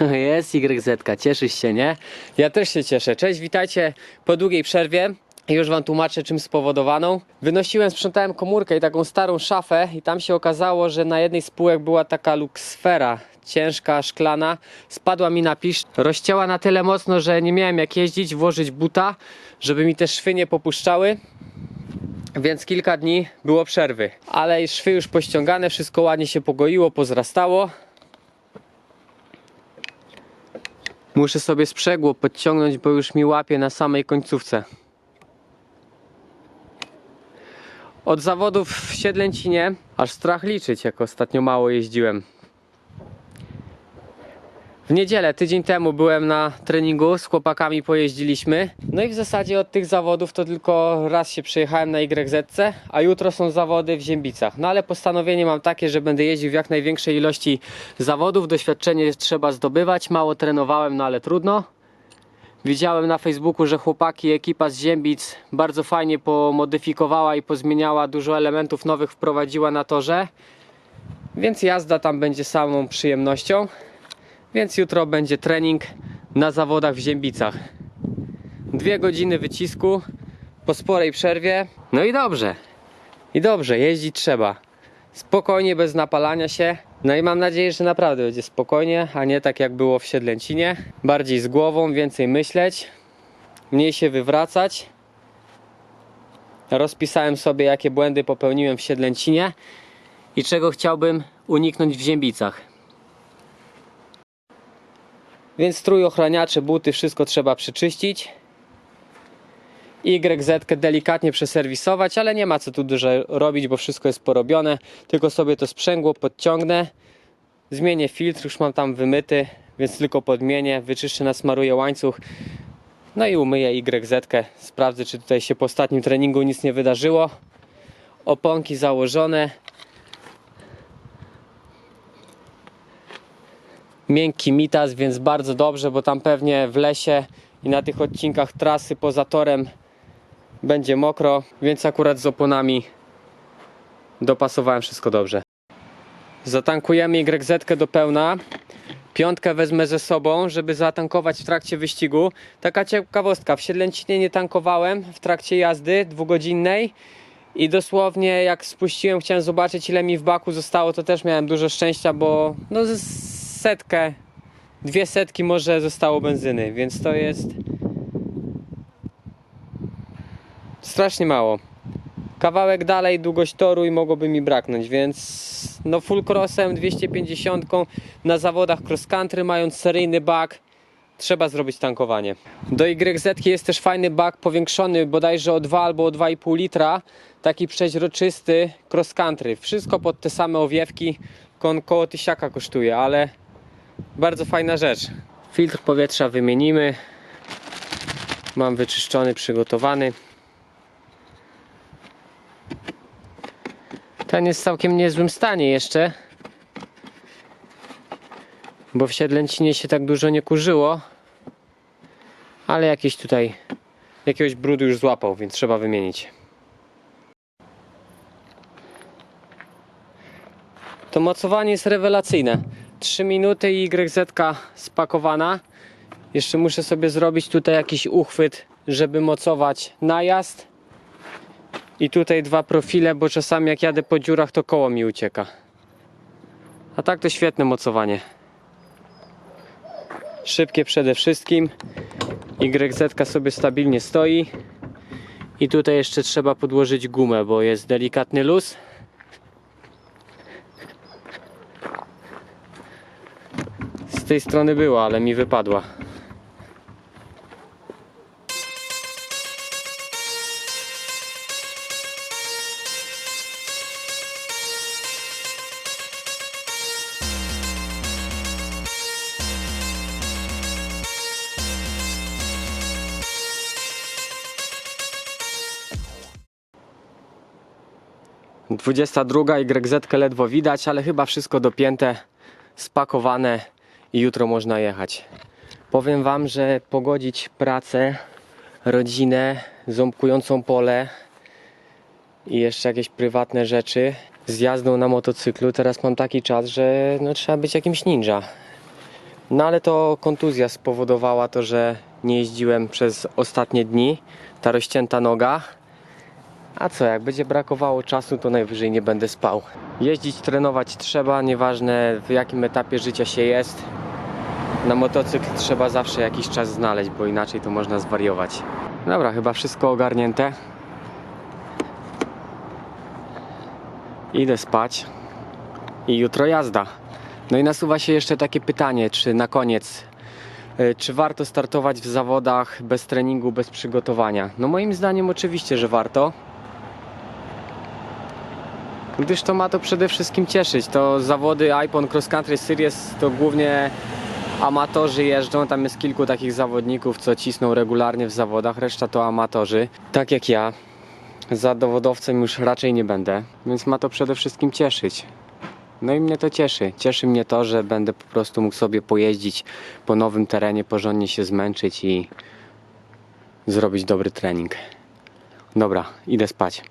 Jest YZ, cieszysz się, nie? Ja też się cieszę. Cześć, witajcie po długiej przerwie. Już wam tłumaczę czym spowodowaną. Wynosiłem, sprzątałem komórkę i taką starą szafę i tam się okazało, że na jednej z półek była taka luksfera ciężka, szklana. Spadła mi na pisz, rozcięła na tyle mocno, że nie miałem jak jeździć, włożyć buta, żeby mi te szwy nie popuszczały. Więc kilka dni było przerwy, ale szwy już pościągane, wszystko ładnie się pogoiło, pozrastało. Muszę sobie sprzęgło podciągnąć, bo już mi łapie na samej końcówce. Od zawodów w Siedlęcinie aż strach liczyć, jak ostatnio mało jeździłem. W niedzielę, tydzień temu byłem na treningu, z chłopakami pojeździliśmy. No i w zasadzie od tych zawodów to tylko raz się przejechałem na YZ, a jutro są zawody w Ziębicach. No ale postanowienie mam takie, że będę jeździł w jak największej ilości zawodów. Doświadczenie trzeba zdobywać. Mało trenowałem, no ale trudno. Widziałem na Facebooku, że chłopaki, ekipa z Ziębic bardzo fajnie pomodyfikowała i pozmieniała dużo elementów nowych, wprowadziła na torze. Więc jazda tam będzie samą przyjemnością. Więc jutro będzie trening na zawodach w Ziębicach. Dwie godziny wycisku po sporej przerwie. No i dobrze. I dobrze, jeździć trzeba. Spokojnie, bez napalania się. No i mam nadzieję, że naprawdę będzie spokojnie, a nie tak jak było w Siedlęcinie. Bardziej z głową, więcej myśleć, mniej się wywracać. Rozpisałem sobie, jakie błędy popełniłem w Siedlęcinie i czego chciałbym uniknąć w Ziębicach. Więc strój ochraniacze, buty, wszystko trzeba przeczyścić. YZ delikatnie przeserwisować, ale nie ma co tu dużo robić, bo wszystko jest porobione. Tylko sobie to sprzęgło podciągnę. Zmienię filtr, już mam tam wymyty, więc tylko podmienię, wyczyszczę, nasmaruję łańcuch. No i umyję YZ. Sprawdzę, czy tutaj się po ostatnim treningu nic nie wydarzyło. Oponki założone. Miękki mitas, więc bardzo dobrze, bo tam pewnie w lesie i na tych odcinkach trasy poza torem będzie mokro, więc akurat z oponami dopasowałem wszystko dobrze. Zatankujemy YZ do pełna. Piątkę wezmę ze sobą, żeby zatankować w trakcie wyścigu. Taka ciekawostka, w Siedlęcinie nie tankowałem w trakcie jazdy dwugodzinnej i dosłownie jak spuściłem, chciałem zobaczyć ile mi w baku zostało, to też miałem dużo szczęścia, bo no setkę, dwie setki może zostało benzyny, więc to jest strasznie mało. Kawałek dalej, długość toru i mogłoby mi braknąć, więc no full crossem 250 na zawodach cross country mając seryjny bak trzeba zrobić tankowanie. Do YZ jest też fajny bak powiększony bodajże o 2 albo o 2,5 litra, taki przeźroczysty cross country. Wszystko pod te same owiewki, kon koło tysiaka kosztuje, ale bardzo fajna rzecz. Filtr powietrza wymienimy. Mam wyczyszczony, przygotowany. Ten jest w całkiem niezłym stanie jeszcze. Bo w Siedlęcinie się tak dużo nie kurzyło. Ale jakieś tutaj jakiegoś brudu już złapał, więc trzeba wymienić. To mocowanie jest rewelacyjne. 3 minuty i YZ spakowana. Jeszcze muszę sobie zrobić tutaj jakiś uchwyt, żeby mocować najazd. I tutaj dwa profile, bo czasami jak jadę po dziurach, to koło mi ucieka. A tak to świetne mocowanie. Szybkie przede wszystkim. YZ sobie stabilnie stoi. I tutaj jeszcze trzeba podłożyć gumę, bo jest delikatny luz. Tej strony była, ale mi wypadła. Dwudziesta druga YZ ledwo widać, ale chyba wszystko dopięte, spakowane i jutro można jechać. Powiem Wam, że pogodzić pracę, rodzinę, ząbkującą pole i jeszcze jakieś prywatne rzeczy z jazdą na motocyklu, teraz mam taki czas, że no, trzeba być jakimś ninja. No ale to kontuzja spowodowała to, że nie jeździłem przez ostatnie dni. Ta rozcięta noga. A co, jak będzie brakowało czasu, to najwyżej nie będę spał. Jeździć, trenować trzeba, nieważne w jakim etapie życia się jest. Na motocykl trzeba zawsze jakiś czas znaleźć, bo inaczej to można zwariować. Dobra, chyba wszystko ogarnięte. Idę spać i jutro jazda. No i nasuwa się jeszcze takie pytanie, czy na koniec, y, czy warto startować w zawodach bez treningu, bez przygotowania? No moim zdaniem oczywiście, że warto. Gdyż to ma to przede wszystkim cieszyć. To zawody iPhone Cross Country Series to głównie amatorzy jeżdżą. Tam jest kilku takich zawodników, co cisną regularnie w zawodach. Reszta to amatorzy. Tak jak ja. Za dowodowcem już raczej nie będę, więc ma to przede wszystkim cieszyć. No i mnie to cieszy. Cieszy mnie to, że będę po prostu mógł sobie pojeździć po nowym terenie, porządnie się zmęczyć i zrobić dobry trening. Dobra, idę spać.